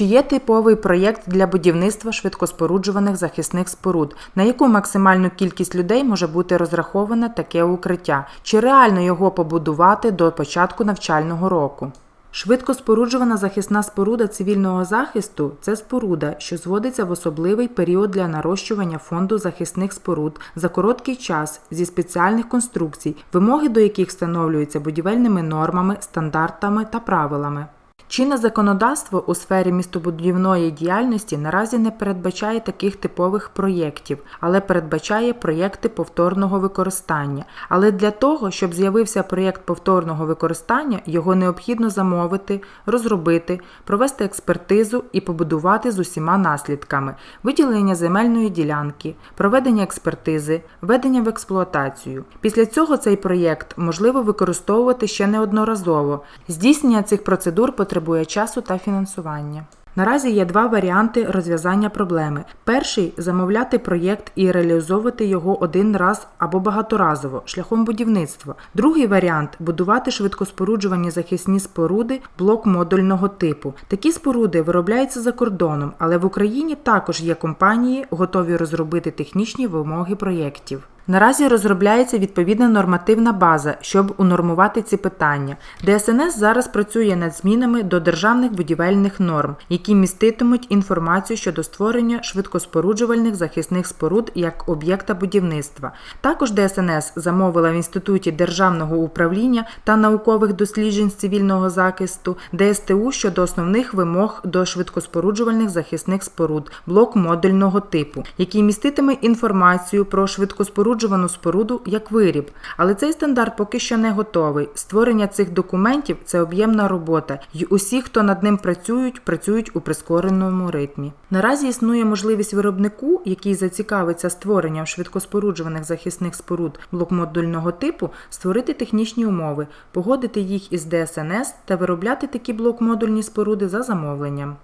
Чи є типовий проєкт для будівництва швидкоспоруджуваних захисних споруд? На яку максимальну кількість людей може бути розраховане таке укриття? Чи реально його побудувати до початку навчального року? Швидко споруджувана захисна споруда цивільного захисту це споруда, що зводиться в особливий період для нарощування фонду захисних споруд за короткий час зі спеціальних конструкцій, вимоги до яких встановлюються будівельними нормами, стандартами та правилами. Чинне законодавство у сфері містобудівної діяльності наразі не передбачає таких типових проєктів, але передбачає проєкти повторного використання. Але для того, щоб з'явився проєкт повторного використання, його необхідно замовити, розробити, провести експертизу і побудувати з усіма наслідками: виділення земельної ділянки, проведення експертизи, введення в експлуатацію. Після цього цей проєкт можливо використовувати ще неодноразово. Здійснення цих процедур потребує часу та фінансування. Наразі є два варіанти розв'язання проблеми. Перший замовляти проєкт і реалізовувати його один раз або багаторазово шляхом будівництва. Другий варіант будувати швидкоспоруджувані захисні споруди блок модульного типу. Такі споруди виробляються за кордоном, але в Україні також є компанії, готові розробити технічні вимоги проєктів. Наразі розробляється відповідна нормативна база, щоб унормувати ці питання. ДСНС зараз працює над змінами до державних будівельних норм, які міститимуть інформацію щодо створення швидкоспоруджувальних захисних споруд як об'єкта будівництва. Також ДСНС замовила в Інституті державного управління та наукових досліджень з цивільного захисту ДСТУ щодо основних вимог до швидкоспоруджувальних захисних споруд блок модульного типу, який міститиме інформацію про швидкоспоруджувальні споруджувану споруду як виріб, але цей стандарт поки що не готовий. Створення цих документів це об'ємна робота, і усі, хто над ним працюють, працюють у прискореному ритмі. Наразі існує можливість виробнику, який зацікавиться створенням швидкоспоруджуваних захисних споруд блокмодульного типу, створити технічні умови, погодити їх із ДСНС та виробляти такі блокмодульні споруди за замовленням.